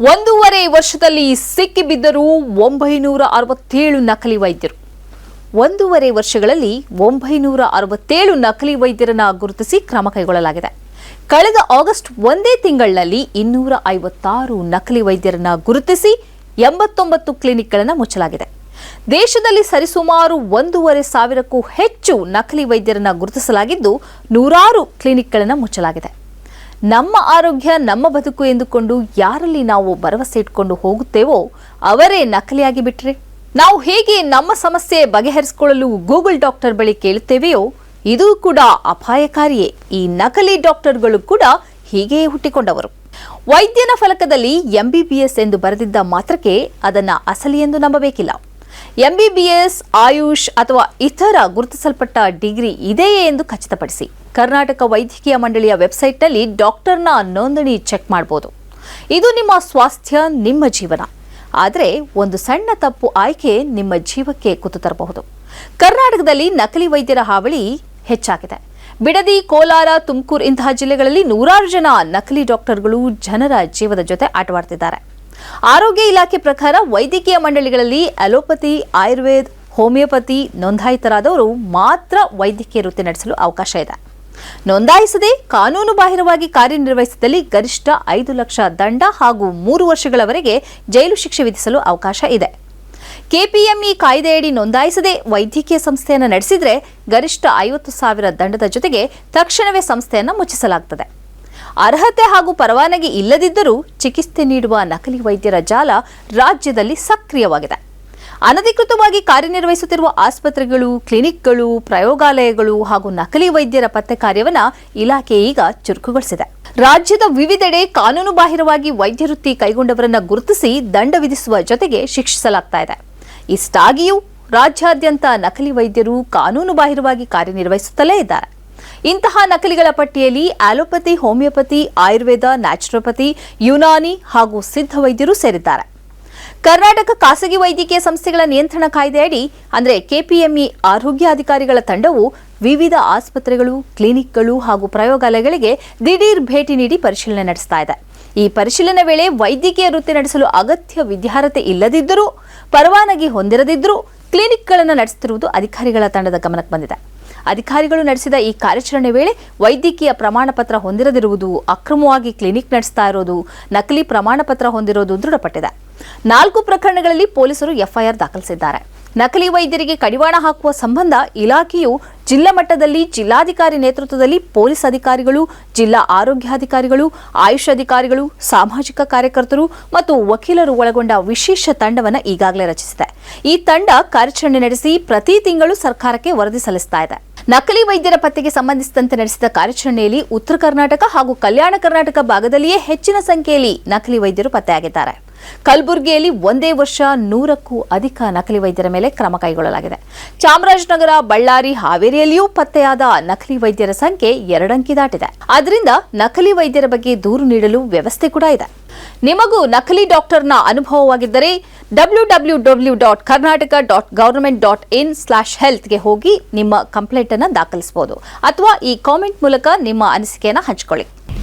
ಒಂದೂವರೆ ವರ್ಷದಲ್ಲಿ ಸಿಕ್ಕಿಬಿದ್ದರು ಒಂಬೈನೂರ ಅರವತ್ತೇಳು ನಕಲಿ ವೈದ್ಯರು. ಒಂದೂವರೆ ವರ್ಷಗಳಲ್ಲಿ ಒಂಬೈನೂರ ಅರವತ್ತೇಳು ನಕಲಿ ವೈದ್ಯರನ್ನ ಗುರುತಿಸಿ ಕ್ರಮ ಕೈಗೊಳ್ಳಲಾಗಿದೆ. ಕಳೆದ ಆಗಸ್ಟ್ ಒಂದೇ ತಿಂಗಳಲ್ಲಿ ಇನ್ನೂರ ಐವತ್ತಾರು ನಕಲಿ ವೈದ್ಯರನ್ನ ಗುರುತಿಸಿ ಎಂಬತ್ತೊಂಬತ್ತು ಕ್ಲಿನಿಕ್ಗಳನ್ನು ಮುಚ್ಚಲಾಗಿದೆ. ದೇಶದಲ್ಲಿ ಸರಿಸುಮಾರು ಒಂದೂವರೆ ಸಾವಿರಕ್ಕೂ ಹೆಚ್ಚು ನಕಲಿ ವೈದ್ಯರನ್ನ ಗುರುತಿಸಲಾಗಿದ್ದು ನೂರಾರು ಕ್ಲಿನಿಕ್ಗಳನ್ನು ಮುಚ್ಚಲಾಗಿದೆ. ನಮ್ಮ ಆರೋಗ್ಯ, ನಮ್ಮ ಬದುಕು ಎಂದುಕೊಂಡು ಯಾರಲ್ಲಿ ನಾವು ಭರವಸೆ ಇಟ್ಕೊಂಡು ಹೋಗುತ್ತೇವೋ ಅವರೇ ನಕಲಿಯಾಗಿ ಬಿಟ್ರೆ? ನಾವು ಹೇಗೆ ನಮ್ಮ ಸಮಸ್ಯೆ ಬಗೆಹರಿಸಿಕೊಳ್ಳಲು ಗೂಗಲ್ ಡಾಕ್ಟರ್ ಬಳಿ ಕೇಳುತ್ತೇವೆಯೋ, ಇದು ಕೂಡ ಅಪಾಯಕಾರಿಯೇ. ಈ ನಕಲಿ ಡಾಕ್ಟರ್ಗಳು ಕೂಡ ಹೀಗೆಯೇ ಹುಟ್ಟಿಕೊಂಡವರು. ವೈದ್ಯನ ಫಲಕದಲ್ಲಿ ಎಂಬಿಬಿಎಸ್ ಎಂದು ಬರೆದಿದ್ದ ಮಾತ್ರಕ್ಕೆ ಅದನ್ನ ಅಸಲಿ ಎಂದು ನಂಬಬೇಕಿಲ್ಲ. ಎಂಬಿಬಿಎಸ್ ಆಯುಷ್ ಅಥವಾ ಇತರ ಗುರುತಿಸಲ್ಪಟ್ಟ ಡಿಗ್ರಿ ಇದೆಯೇ ಎಂದು ಖಚಿತಪಡಿಸಿ. ಕರ್ನಾಟಕ ವೈದ್ಯಕೀಯ ಮಂಡಳಿಯ ವೆಬ್ಸೈಟ್ನಲ್ಲಿ ಡಾಕ್ಟರ್ನ ನೋಂದಣಿ ಚೆಕ್ ಮಾಡಬಹುದು ಇದು ನಿಮ್ಮ ಸ್ವಾಸ್ಥ್ಯ, ನಿಮ್ಮ ಜೀವನ. ಆದರೆ ಒಂದು ಸಣ್ಣ ತಪ್ಪು ಆಯ್ಕೆ ನಿಮ್ಮ ಜೀವಕ್ಕೆ ಕುತ್ತು ತರಬಹುದು. ಕರ್ನಾಟಕದಲ್ಲಿ ನಕಲಿ ವೈದ್ಯರ ಹಾವಳಿ ಹೆಚ್ಚಾಗಿದೆ. ಬಿಡದಿ, ಕೋಲಾರ, ತುಮಕೂರು ಇಂತಹ ಜಿಲ್ಲೆಗಳಲ್ಲಿ ನೂರಾರು ಜನ ನಕಲಿ ಡಾಕ್ಟರ್ಗಳು ಜನರ ಜೀವದ ಜೊತೆ ಆಟವಾಡ್ತಿದ್ದಾರೆ. ಆರೋಗ್ಯ ಇಲಾಖೆ ಪ್ರಕಾರ ವೈದ್ಯಕೀಯ ಮಂಡಳಿಗಳಲ್ಲಿ ಅಲೋಪತಿ, ಆಯುರ್ವೇದ್, ಹೋಮಿಯೋಪತಿ ನೋಂದಾಯಿತರಾದವರು ಮಾತ್ರ ವೈದ್ಯಕೀಯ ವೃತ್ತಿ ನಡೆಸಲು ಅವಕಾಶ ಇದೆ. ನೋಂದಾಯಿಸದೆ ಕಾನೂನು ಬಾಹಿರವಾಗಿ ಕಾರ್ಯನಿರ್ವಹಿಸಿದಲ್ಲಿ ಗರಿಷ್ಠ ಐದು ಲಕ್ಷ ದಂಡ ಹಾಗೂ ಮೂರು ವರ್ಷಗಳವರೆಗೆ ಜೈಲು ಶಿಕ್ಷೆ ವಿಧಿಸಲು ಅವಕಾಶ ಇದೆ. ಕೆಪಿಎಂಇ ಕಾಯ್ದೆಯಡಿ ನೋಂದಾಯಿಸದೆ ವೈದ್ಯಕೀಯ ಸಂಸ್ಥೆಯನ್ನು ನಡೆಸಿದರೆ ಗರಿಷ್ಠ ಐವತ್ತು ಸಾವಿರ ದಂಡದ ಜೊತೆಗೆ ತಕ್ಷಣವೇ ಸಂಸ್ಥೆಯನ್ನು ಮುಚ್ಚಿಸಲಾಗುತ್ತದೆ ಅರ್ಹತೆ ಹಾಗೂ ಪರವಾನಗಿ ಇಲ್ಲದಿದ್ದರೂ ಚಿಕಿತ್ಸೆ ನೀಡುವ ನಕಲಿ ವೈದ್ಯರ ಜಾಲ ರಾಜ್ಯದಲ್ಲಿ ಸಕ್ರಿಯವಾಗಿದೆ. ಅನಧಿಕೃತವಾಗಿ ಕಾರ್ಯನಿರ್ವಹಿಸುತ್ತಿರುವ ಆಸ್ಪತ್ರೆಗಳು, ಕ್ಲಿನಿಕ್ಗಳು, ಪ್ರಯೋಗಾಲಯಗಳು ಹಾಗೂ ನಕಲಿ ವೈದ್ಯರ ಪತ್ತೆ ಕಾರ್ಯವನ್ನು ಇಲಾಖೆ ಈಗ ಚುರುಕುಗೊಳಿಸಿದೆ. ರಾಜ್ಯದ ವಿವಿಧೆಡೆ ಕಾನೂನು ಬಾಹಿರವಾಗಿ ವೈದ್ಯ ವೃತ್ತಿ ಕೈಗೊಂಡವರನ್ನು ಗುರುತಿಸಿ ದಂಡ ವಿಧಿಸುವ ಜೊತೆಗೆ ಶಿಕ್ಷಿಸಲಾಗ್ತಾ ಇದೆ. ಇಷ್ಟಾಗಿಯೂ ರಾಜ್ಯಾದ್ಯಂತ ನಕಲಿ ವೈದ್ಯರು ಕಾನೂನು ಬಾಹಿರವಾಗಿ ಕಾರ್ಯನಿರ್ವಹಿಸುತ್ತಲೇ ಇದ್ದಾರೆ. ಇಂತಹ ನಕಲಿಗಳ ಪಟ್ಟಿಯಲ್ಲಿ allopathy homeopathy, Ayurveda, naturopathy, Unani ಹಾಗೂ ಸಿದ್ಧ ವೈದ್ಯರು ಸೇರಿದ್ದಾರೆ. ಕರ್ನಾಟಕ ಖಾಸಗಿ ವೈದ್ಯಕೀಯ ಸಂಸ್ಥೆಗಳ ನಿಯಂತ್ರಣ ಕಾಯ್ದೆಯಡಿ, ಅಂದರೆ ಕೆಪಿಎಂಇ ಆರೋಗ್ಯಾಧಿಕಾರಿಗಳ ತಂಡವು ವಿವಿಧ ಆಸ್ಪತ್ರೆಗಳು, ಕ್ಲಿನಿಕ್ಗಳು ಹಾಗೂ ಪ್ರಯೋಗಾಲಯಗಳಿಗೆ ದಿಢೀರ್ ಭೇಟಿ ನೀಡಿ ಪರಿಶೀಲನೆ ನಡೆಸ್ತಾ ಇದೆ. ಈ ಪರಿಶೀಲನೆ ವೇಳೆ ವೈದ್ಯಕೀಯ ವೃತ್ತಿ ನಡೆಸಲು ಅಗತ್ಯ ವಿದ್ಯಾರ್ಹತೆ ಇಲ್ಲದಿದ್ದರೂ, ಪರವಾನಗಿ ಹೊಂದಿರದಿದ್ದರೂ, ಕ್ಲಿನಿಕ್ಗಳನ್ನು ನಡೆಸುತ್ತಿರುವುದು ಅಧಿಕಾರಿಗಳ ತಂಡದ ಗಮನಕ್ಕೆ ಬಂದಿದೆ. ಅಧಿಕಾರಿಗಳು ನಡೆಸಿದ ಈ ಕಾರ್ಯಾಚರಣೆ ವೇಳೆ ವೈದ್ಯಕೀಯ ಪ್ರಮಾಣ ಪತ್ರ ಹೊಂದಿರದಿರುವುದು ಅಕ್ರಮವಾಗಿ ಕ್ಲಿನಿಕ್ ನಡೆಸ್ತಾ ಇರೋದು, ನಕಲಿ ಪ್ರಮಾಣ ಪತ್ರ ಹೊಂದಿರೋದು ದೃಢಪಟ್ಟಿದೆ. ನಾಲ್ಕು ಪ್ರಕರಣಗಳಲ್ಲಿ ಪೊಲೀಸರು ಎಫ್ಐಆರ್ ದಾಖಲಿಸಿದ್ದಾರೆ. ನಕಲಿ ವೈದ್ಯರಿಗೆ ಕಡಿವಾಣ ಹಾಕುವ ಸಂಬಂಧ ಇಲಾಖೆಯು ಜಿಲ್ಲಾ ಮಟ್ಟದಲ್ಲಿ ಜಿಲ್ಲಾಧಿಕಾರಿ ನೇತೃತ್ವದಲ್ಲಿ ಪೊಲೀಸ್ ಅಧಿಕಾರಿಗಳು, ಜಿಲ್ಲಾ ಆರೋಗ್ಯಾಧಿಕಾರಿಗಳು ಆಯುಷ್ ಅಧಿಕಾರಿಗಳು, ಸಾಮಾಜಿಕ ಕಾರ್ಯಕರ್ತರು ಮತ್ತು ವಕೀಲರು ಒಳಗೊಂಡ ವಿಶೇಷ ತಂಡವನ್ನು ಈಗಾಗಲೇ ರಚಿಸಿದೆ. ಈ ತಂಡ ಕಾರ್ಯಾಚರಣೆ ನಡೆಸಿ ಪ್ರತಿ ತಿಂಗಳು ಸರ್ಕಾರಕ್ಕೆ ವರದಿ ಸಲ್ಲಿಸ್ತಾ ಇದೆ. ನಕಲಿ ವೈದ್ಯರ ಪತ್ತೆಗೆ ಸಂಬಂಧಿಸಿದಂತೆ ನಡೆಸಿದ ಕಾರ್ಯಾಚರಣೆಯಲ್ಲಿ ಉತ್ತರ ಕರ್ನಾಟಕ ಹಾಗೂ ಕಲ್ಯಾಣ ಕರ್ನಾಟಕ ಭಾಗದಲ್ಲಿಯೇ ಹೆಚ್ಚಿನ ಸಂಖ್ಯೆಯಲ್ಲಿ ನಕಲಿ ವೈದ್ಯರು ಪತ್ತೆಯಾಗಿದ್ದಾರೆ. ಕಲಬುರಗಿಯಲ್ಲಿ ಒಂದೇ ವರ್ಷ ನೂರಕ್ಕೂ ಅಧಿಕ ನಕಲಿ ವೈದ್ಯರ ಮೇಲೆ ಕ್ರಮ ಕೈಗೊಳ್ಳಲಾಗಿದೆ. ಚಾಮರಾಜನಗರ, ಬಳ್ಳಾರಿ, ಹಾವೇರಿಯಲ್ಲಿಯೂ ಪತ್ತೆಯಾದ ನಕಲಿ ವೈದ್ಯರ ಸಂಖ್ಯೆ ಎರಡಂಕಿ ದಾಟಿದೆ. ಆದ್ದರಿಂದ ನಕಲಿ ವೈದ್ಯರ ಬಗ್ಗೆ ದೂರು ನೀಡಲು ವ್ಯವಸ್ಥೆ ಕೂಡ ಇದೆ. ನಿಮಗೂ ನಕಲಿ ಡಾಕ್ಟರ್ನ ಅನುಭವವಾಗಿದ್ದರೆ W W W dot Karnataka dot government dot in slash ಹೆಲ್ತ್ಗೆ ಹೋಗಿ ನಿಮ್ಮ ಕಂಪ್ಲೇಂಟನ್ನು ದಾಖಲಿಸಬಹುದು ಅಥವಾ ಈ ಕಾಮೆಂಟ್ ಮೂಲಕ ನಿಮ್ಮ ಅನಿಸಿಕೆಯನ್ನು ಹಂಚಿಕೊಳ್ಳಿ.